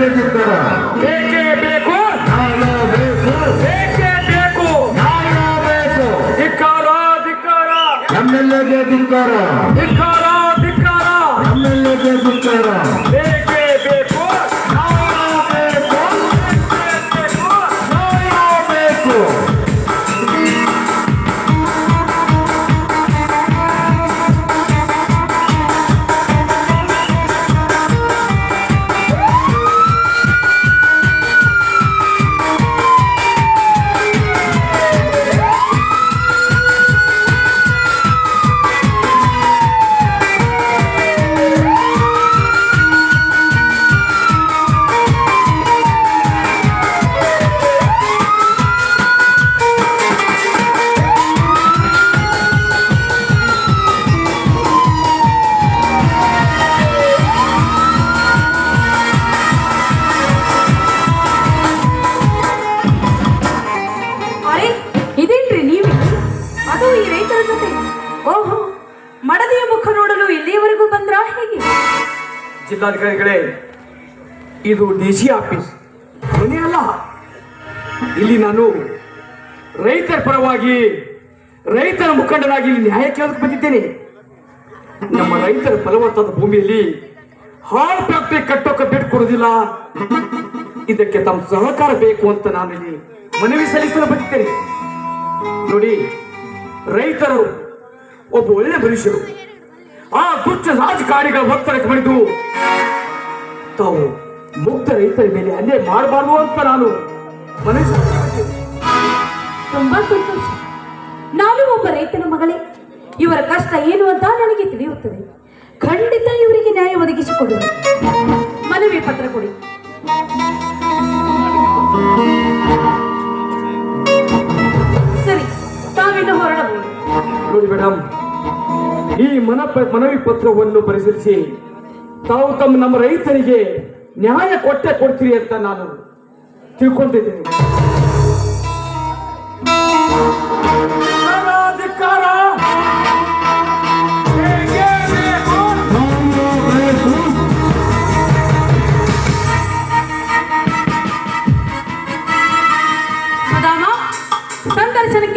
রেখে তোরা। ಜಿಲ್ಲಾಧಿಕಾರಿಗಳೇ ಇದು ಡಿ ಸಿ ಆಫೀಸ್. ಮನೆ ಅಲ್ಲ. ಇಲ್ಲಿ ನಾನು ರೈತರ ಪರವಾಗಿ, ರೈತರ ಮುಖಂಡನಾಗಿ ಇಲ್ಲಿ ನ್ಯಾಯ ಕೇಳೋದಕ್ಕೆ ಬಂದಿದ್ದೇನೆ. ನಮ್ಮ ರೈತರ ಫಲವತ್ತಾದ ಭೂಮಿಯಲ್ಲಿ ಹಾಲು ಫ್ಯಾಕ್ಟರಿ ಕಟ್ಟೋಕೆ ಬಿಟ್ಟು ಕೊಡೋದಿಲ್ಲ ಇದಕ್ಕೆ ತಮ್ಮ ಸಹಕಾರ ಬೇಕು ಅಂತ ನಾನು ಇಲ್ಲಿ ಮನವಿ ಸಲ್ಲಿಸಲು ಬಂದಿದ್ದೇನೆ. ನೋಡಿ, ರೈತರು ಒಬ್ಬ ಒಳ್ಳೆ ಮನುಷ್ಯರು. ಆ ತುಚ್ಛ ರಾಜಕಾರಿಗಳ ಒತ್ತಡಕ್ಕೆ ಮಣಿದು ತಾವು ಮುಕ್ತ ರೈತರ ಮೇಲೆ ಅನ್ಯಾಯ ಮಾಡಬಾರ್ದು ಅಂತ ನಾನು ಮನಸ್ಸು. ತುಂಬಾ ಸಂತೋಷ. ನಾನು ಒಬ್ಬ ರೈತನ ಮಗಳೇ. ಇವರ ಕಷ್ಟ ಏನು ಅಂತ ನನಗೆ ತಿಳಿಯುತ್ತದೆ. ಖಂಡಿತ ಇವರಿಗೆ ನ್ಯಾಯ ಒದಗಿಸಿಕೊಡು. ಮನವಿ ಪತ್ರ ಕೊಡಿ. ಸರಿ ತಾವಿನ್ನು ಹೊರಡಬಹುದು. ನೋಡಿ ಮೇಡಮ್ ಈ ಮನ ಮನವಿ ಪತ್ರವನ್ನು ಪರಿಶೀಲಿಸಿ ತಾವು ತಮ್ಮ ನಮ್ಮ ರೈತರಿಗೆ ನ್ಯಾಯ ಕೊಟ್ಟೆ ಕೊಡ್ತೀರಿ ಅಂತ ನಾನು ತಿಳ್ಕೊಂಡಿದ್ದೀನಿ.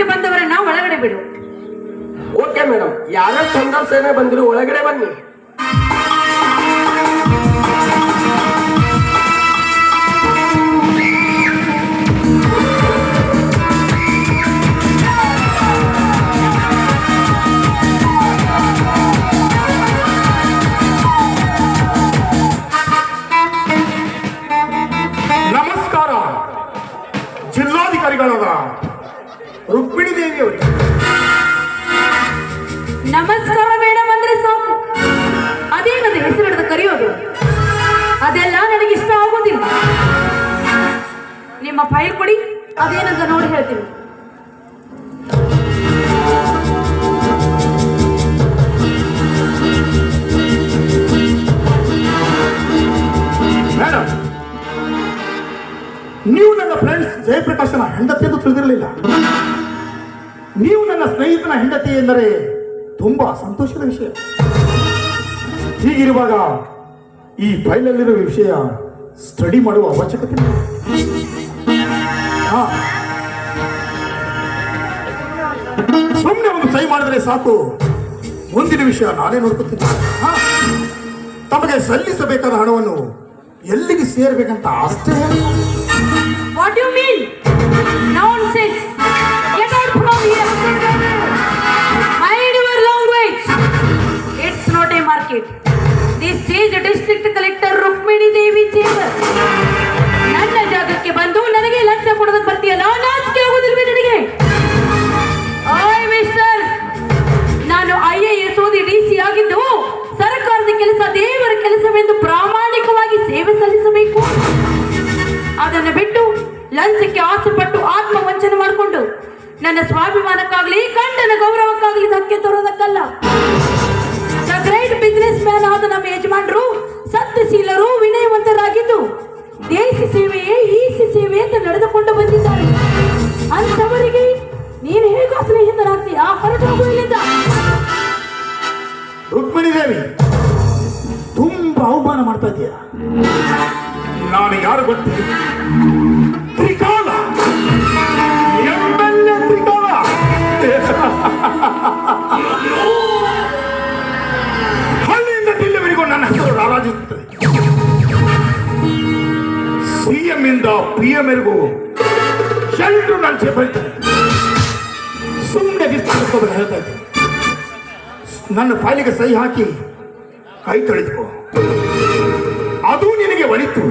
ಬಂದವರನ್ನ ಒಳಗಡೆ ಬಿಡು. Okay madam. ಯಾರ ಸಂದರ್ಶನ ಬಂದಿರೋ ಒಳಗಡೆ ಬನ್ನಿ. ನಮಸ್ಕಾರ ಮೇಡಮ್ ಅಂದ್ರೆ ಸಾಕು. ಅದೇನದು ಹೆಸರು ಹಿಡಿದು ಕರೆಯೋದು. ಅದೆಲ್ಲ ನನಗೆ ಇಷ್ಟ ಆಗೋದಿಲ್ಲ. ನಿಮ್ಮ ಫೈಲ್ ಕೊಡಿ, ಅದೇನಂತ ನೋಡಿ ಹೇಳ್ತೀನಿ. ಮೇಡಮ್ ನೀವು ನನ್ನ ಫ್ರೆಂಡ್ಸ್ ಜಯಪ್ರಕಾಶನ ಹೆಂಡತಿ ಎಂದು ತಿಳಿದಿರಲಿಲ್ಲ. ನೀವು ನನ್ನ ಸ್ನೇಹಿತನ ಹೆಂಡತಿ ಎಂದರೆ ತುಂಬಾ ಸಂತೋಷದ ವಿಷಯ. ಹೀಗಿರುವಾಗ ಈ ಫೈಲಲ್ಲಿರುವ ವಿಷಯ ಸ್ಟಡಿ ಮಾಡುವ ಅವಶ್ಯಕತೆ. ಸುಮ್ಮನೆ ಒಂದು ಸಹಿ ಮಾಡಿದ್ರೆ ಸಾಕು. ಮುಂದಿನ ವಿಷಯ ನಾನೇ ನೋಡ್ಕೊತೀನಿ. ತಮಗೆ ಸಲ್ಲಿಸಬೇಕಾದ ಹಣವನ್ನು ಎಲ್ಲಿಗೆ ಸೇರ್ಬೇಕಂತ ಅಷ್ಟೇ ನನ್ನ ಸ್ವಾಭಿಮಾನಕ್ಕಾಗಲಿ ಗಂಡನ ಗೌರವಕ್ಕಾಗ್ಲಿ ಧಕ್ಕೆ ತರೋದಕ್ಕಲ್ಲ. ದ ಗ್ರೇಟ್ ಬಿಸ್ನೆಸ್ ಮ್ಯಾನ್ ಆದ ನಮ್ಮ ಯಜಮಾನರು ಸತ್ಯಶೀಲರು ವಿನಯವಂತರಾಗಿದ್ದು ದೇಶ ಸೇವೆಯೇ ಈಸಿ ಸೇವೆ ಅಂತ ನಡೆದುಕೊಂಡು ಬಂದಿದ್ದಾರೆ. ಅಂಥವರಿಗೆ ನೀನು ಹೇಗೋ ಸ್ನೇಹಿತರಾಗ್ತೀಯಾ? ಹೊರಟು ಹೋಗು ಇಲ್ಲಿಂದ. ರುಕ್ಮಿಣಿ ದೇವಿ ತುಂಬಾ ಅವಮಾನ ಮಾಡ್ತಾ ಇದೀಯ ನಾನು ಯಾರು ಗೊತ್ತೇ ಇಂದ ಪ್ರಿಯ ಎಂ ಶೆಲ್ಟರ್ ನನ್ನ ಸೇಬಳ್ತಾರೆ ಸುಮ್ಮನೆ ವಿಸ್ತಾರ ಹೇಳ್ತಾ ಇದ್ದೆ. ನನ್ನ ಫೈಲಿಗೆ ಸಹಿ ಹಾಕಿ ಕೈ ತೊಳೆದುಕೋ. ಅದು ನಿನಗೆ ಒಳಿತು.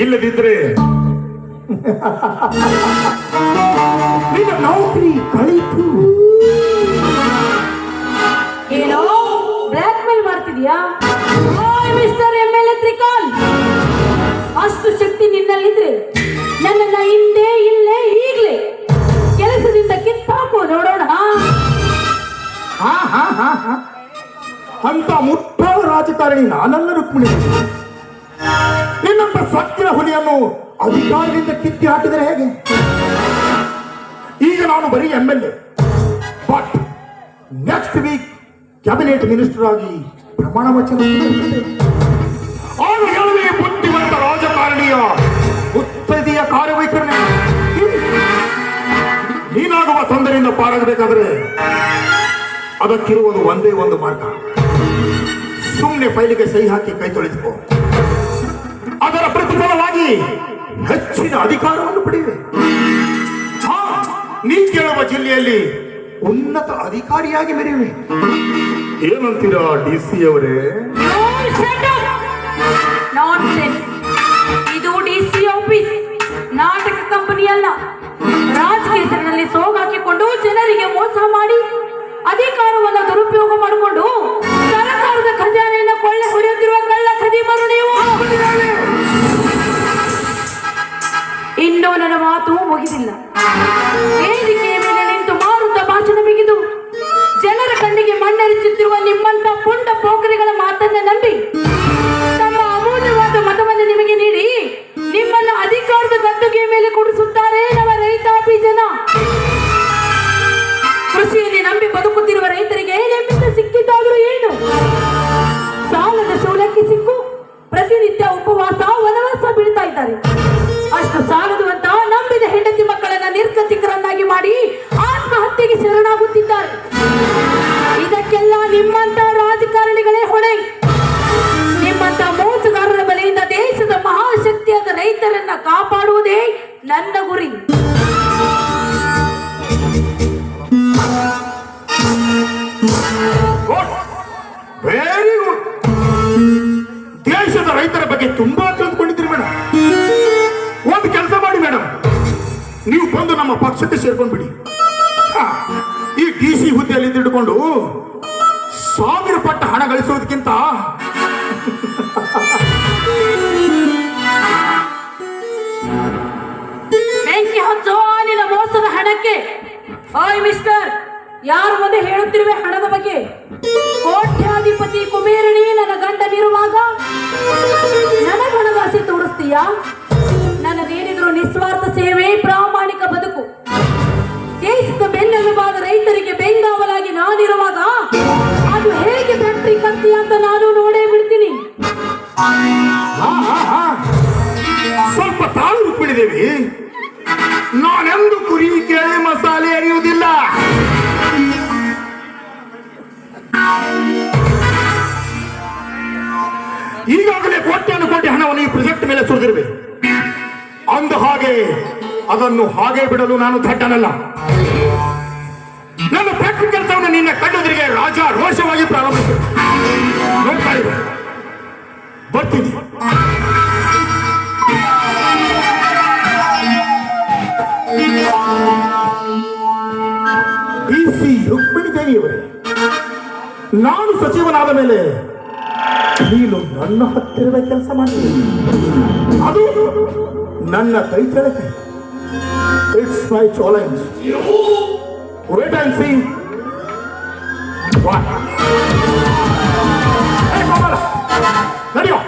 ಇಲ್ಲದಿದ್ರೆ ನಿನ್ನ ನೌಕರಿ ಕಳೀತು ನನ್ನನ್ನ ಹಿಂದೆ ಇಲ್ಲೇ ಈಗಲೇ ಕೆಲಸದಿಂದ ಕಿತ್ತಾಕೋ ನೋಡೋಣ. ಹಾ ಹಾ ಹಾ ಹಾ. ಅಂತ ಮುಟ್ಟಾದ ರಾಜಕಾರಣಿ ನಾನಲ್ಲ ರುಕ್ಮಿಣಿ. ನಿನ್ನಂತ ಸತ್ತಿನ ಹುಲಿಯನ್ನು ಅಧಿಕಾರದಿಂದ ಕಿತ್ತಿ ಹಾಕಿದರೆ ಹೇಗೆ? ಈಗ ನಾನು ಬರೀ M L A but next week cabinet minister ಆಗಿ ಪ್ರಮಾಣ ವಚನ. ಆಗ ಹೇಳುವೆ ಬುದ್ಧಿವಂತ ರಾಜಕಾರಣಿಯ ತೊಂದರೆಯಿಂದ ಪಾರಾಗಬೇಕಾದ್ರೆ ಅದಕ್ಕಿರುವುದು ಒಂದೇ ಒಂದು ಮಾರ್ಗ. ಸುಮ್ಮನೆ ಫೈಲಿಗೆ ಸಹಿ ಹಾಕಿ ಕೈ ತೊಳೆದುಕೋ. ಅದರ ಪ್ರತಿಫಲವಾಗಿ ಹೆಚ್ಚಿನ ಅಧಿಕಾರವನ್ನು ಪಡೆಯಿರಿ ನೀ ಕೇಳುವ ಜಿಲ್ಲೆಯಲ್ಲಿ ಉನ್ನತ ಅಧಿಕಾರಿಯಾಗಿ ಮೆರೆಯುವೆ ಏನಂತೀರಾ ಡಿ ಸಿ ಅವರೇ? ಇದು ಡಿ ಸಿ ಆಫೀಸ್. ನಾಟಕ ಕಂಪನಿ ಅಲ್ಲ ರಾಜಕೀಯ ಹೆಸರಿನಲ್ಲಿ ಸೋಗಾಕಿಕೊಂಡು ಜನರಿಗೆ ಮೋಸ ಮಾಡಿ ಅಧಿಕಾರವನ್ನು ದುರುಪಯೋಗ ಮಾಡಿಕೊಂಡು ಗುಡ್ ವೆರಿ ಗುಡ್ ದೇಶದ ರೈತರ ಬಗ್ಗೆ ತುಂಬಾ ತಿಳಿದುಕೊಂಡಿದ್ದೀರಿ ಮೇಡಮ್. ಒಂದು ಕೆಲಸ ಮಾಡಿ ಮೇಡಮ್. ನೀವು ಬಂದು ನಮ್ಮ ಪಕ್ಷಕ್ಕೆ ಸೇರ್ಕೊಂಡ್ಬಿಡಿ. ಬಿಡಿ ಈ ಡಿ ಸಿ ಹುದ್ದೆಯಲ್ಲಿ ಹಿಡ್ಕೊಂಡು ಸಾವಿರ ಪಟ್ಟ ಹಣ ಗಳಿಸೋದಕ್ಕಿಂತ ಯಾರ ಮುಂದೆ ಹೇಳುತ್ತಿರುವೆ ಹಣದ ಬಗ್ಗೆ? ಕೋಟ್ಯಾಧಿಪತಿ ಕುಬೇರಣಿ ನನ್ನ ಗಂಡನಿರುವಾಗ ನನಗ ಹಣದಾಸಿ ತೋರಿಸ್ತೀಯಾ? ನನ್ನದೇನಿದ್ರು ನಿಸ್ವಾರ್ಥ ಸೇವೆ, ಪ್ರಾಮಾಣಿಕ ಬದುಕು. ದೇಶದ ಬೆನ್ನೆಲುಬಾದ ರೈತರಿಗೆ ಬೆಂಗಾವಲಾಗಿ ನಾನಿರುವಾಗ ಅದು ಹೇಗೆ ಫ್ಯಾಕ್ಟ್ರಿ ಕತ್ತಿ ಅಂತ ನಾನು ನೋಡೇ ಬಿಡ್ತೀನಿ. ಈಗಾಗಲೇ ಕೋಟ್ಯಾನು ಕೋಟಿ ಹಣವನ್ನು ಈ ಪ್ರಾಜೆಕ್ಟ್ ಮೇಲೆ ಸುರಿದಿರುವೆ ಅಂದ ಹಾಗೆ ಅದನ್ನು ಹಾಗೆ ಬಿಡಲು ನಾನು ದಟ್ಟನಲ್ಲ ನನ್ನ ಫ್ಯಾಕ್ಟ್ರಿ ಕೆಲಸವನ್ನು ನಿನ್ನ ನೀನು ನನ್ನ ಹತ್ತಿರದ ಕೆಲಸ ಮಾಡಿದೆ ಅದು ನನ್ನ ಕೈ ಚಳಕೆ it's my challenge wait and see ನಡೆಯೋ.